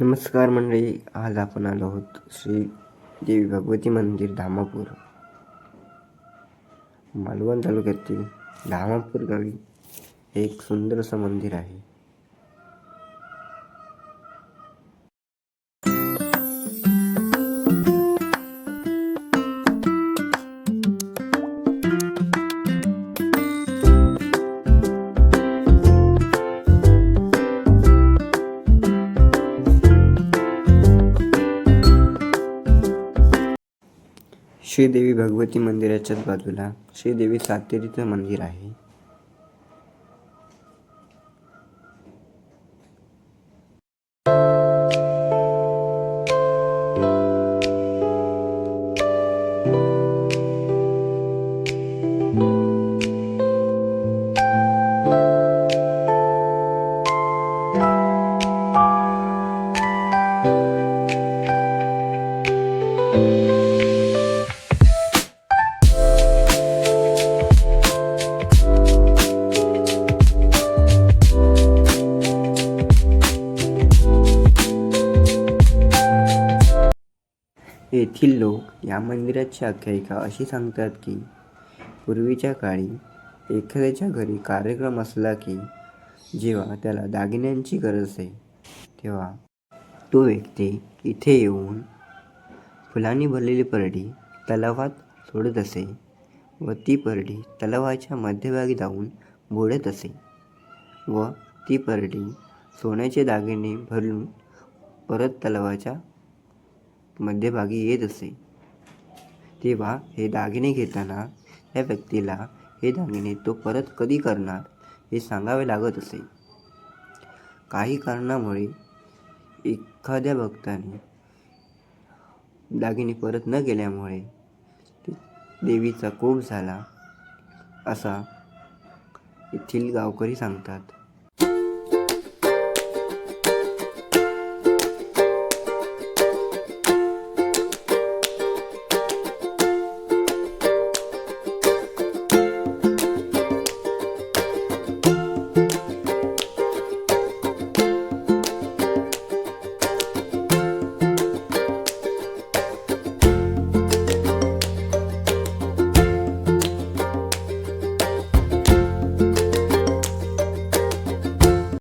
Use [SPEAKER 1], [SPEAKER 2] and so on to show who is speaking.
[SPEAKER 1] नमस्कार मंडळी आज आपण आलो आहोत श्री देवी भगवती मंदिर धामापूर. मालवण तालुक्यातील धामापूर गावी हे एक सुंदर असं मंदिर आहे. श्रीदेवी भगवती मंदिराच्याच बाजूला श्रीदेवी सातेरीचं मंदिर आहे. येथील लोक या मंदिराची आख्यायिका अशी सांगतात की पूर्वीच्या काळी एखाद्याच्या घरी कार्यक्रम असला की जेव्हा त्याला दागिन्यांची गरज आहे तेव्हा तो व्यक्ती इथे येऊन फुलांनी भरलेली परडी तलावात सोडत असे व ती परडी तलावाच्या मध्यभागी जाऊन बुडत असे व ती परडी सोन्याचे दागिने भरून परत तलावाच्या मध्यभागी येत असे. तेव्हा हे दागिने घेताना त्या व्यक्तीला हे दागिने तो परत कधी करणार हे सांगावे लागत असे. काही कारणामुळे एखाद्या भक्ताने दागिने परत न केल्यामुळे देवीचा कोप झाला असा येथील गावकरी सांगतात.